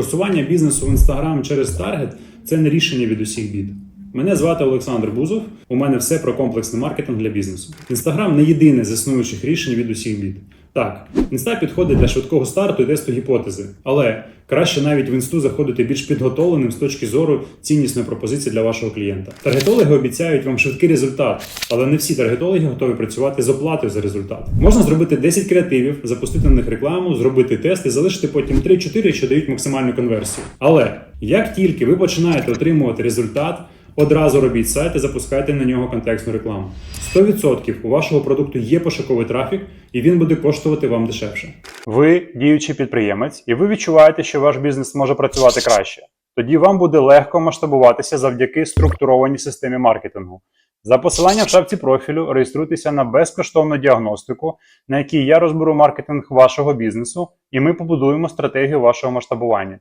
Просування бізнесу в інстаграм через таргет це не рішення від усіх бід. Мене звати Олександр Бузов. У мене все про комплексний маркетинг для бізнесу. Інстаграм не єдине з існуючих рішень від усіх бід. Так, інста підходить для швидкого старту і тесту гіпотези, але краще навіть в інсту заходити більш підготовленим з точки зору ціннісної пропозиції для вашого клієнта. Таргетологи обіцяють вам швидкий результат, але не всі таргетологи готові працювати з оплатою за результат. Можна зробити 10 креативів, запустити на них рекламу, зробити тест і залишити потім 3-4, що дають максимальну конверсію. Але як тільки ви починаєте отримувати результат, Одразу робіть сайт і запускайте на нього контекстну рекламу. 100% у вашого продукту є пошуковий трафік, і він буде коштувати вам дешевше. Ви діючий підприємець, і ви відчуваєте, що ваш бізнес може працювати краще. Тоді вам буде легко масштабуватися завдяки структурованій системі маркетингу. За посиланням в шапці профілю реєструйтеся на безкоштовну діагностику, на якій я розберу маркетинг вашого бізнесу, і ми побудуємо стратегію вашого масштабування.